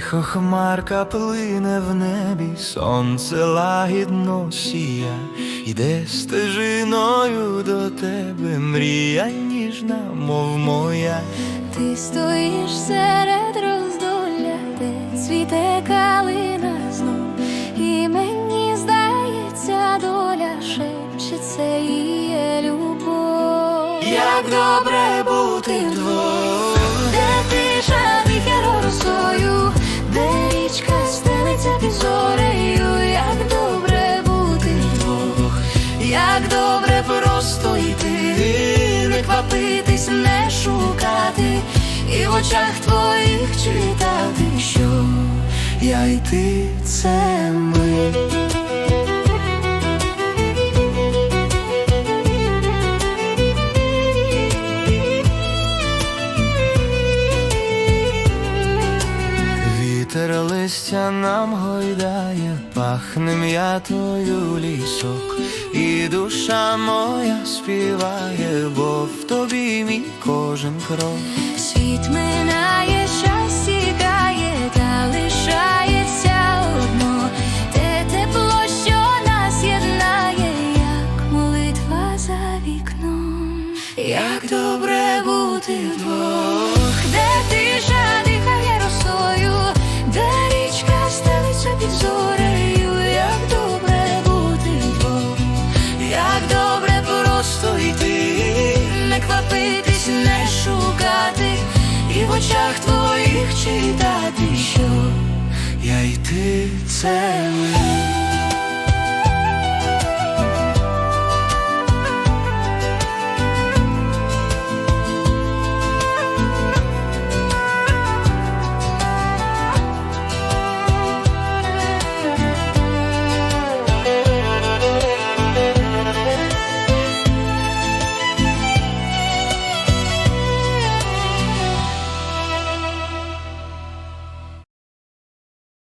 хмарка плине в небі, сонце лагідно сія, іде стежиною до тебе, мрія ніжна, мов моя. Ти стоїш серед роздолля, де цвіте калина знов, і мені здається, доля шепче це є любов. Як добре бути вдвох, як добре просто йти, не квапитись, не шукати, і в очах твоїх читати, що я й ти це ми. Вітер листя нам гойдає, пахне м'ятою лісок, душа моя співає, бо в тобі мій кожен крок. світ минає, читати, що Я й ти це ми.